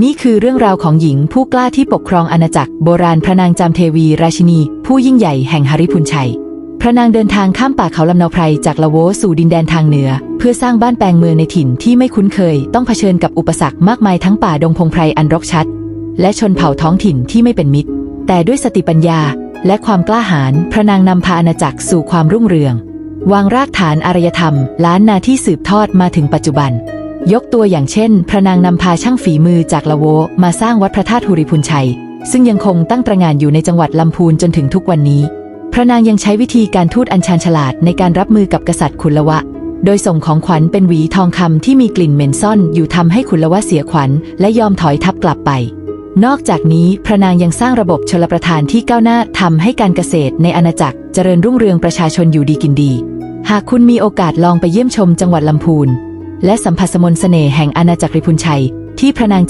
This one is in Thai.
นี่คือเรื่องราวของหญิงผู้กล้าที่ปกครองอาณาจักรโบราณพระนางจามเทวีราชินี ผู้ยิ่งใหญ่แห่งหริพุนชัย พระนางเดินทางข้ามป่าเขาลำนาไพรจากละโวสู่ดินแดนทางเหนือ เพื่อสร้างบ้านแปลงเมืองในถิ่นที่ไม่คุ้นเคย ต้องเผชิญกับอุปสรรคมากมายทั้งป่าดงพงไพรอันรกชัด และชนเผ่าท้องถิ่นที่ไม่เป็นมิตร แต่ด้วยสติปัญญา และความกล้าหาญพระนางนำพาอาณาจักรสู่ความรุ่งเรือง วางรากฐานอารยธรรม ล้านนาที่สืบทอดมาถึงปัจจุบัน ยกตัวอย่างเช่น พระนางนำพาช่างฝีมือจากละโว มาสร้างวัดพระธาตุหุริพุนชัย ซึ่งยังคงตั้งตระงานอยู่ในจังหวัดลำพูนจนถึงทุกวันนี้ พระนางยังใช้วิธีการทูตอัญชันฉลาดในการรับมือกับกษัตริย์ขุนละวะ โดยส่งของขวัญเป็นหวีทองคำที่มีกลิ่นเหม็นซ่อนอยู่ทำให้ขุนละวะเสียขวัญ และยอมถอยทัพกลับไป นอกจากนี้พระนางยังสร้างระบบชลประทานที่ก้าวหน้าทำให้การเกษตรในอาณาจักรเจริญรุ่งเรืองประชาชนอยู่ดีกินดี หากคุณมีโอกาสลองไปเยี่ยมชมจังหวัดลำพูน และสัมผัสมน์เสน่ห์แห่งอาณาจักรริพุนชัย ที่พระนาง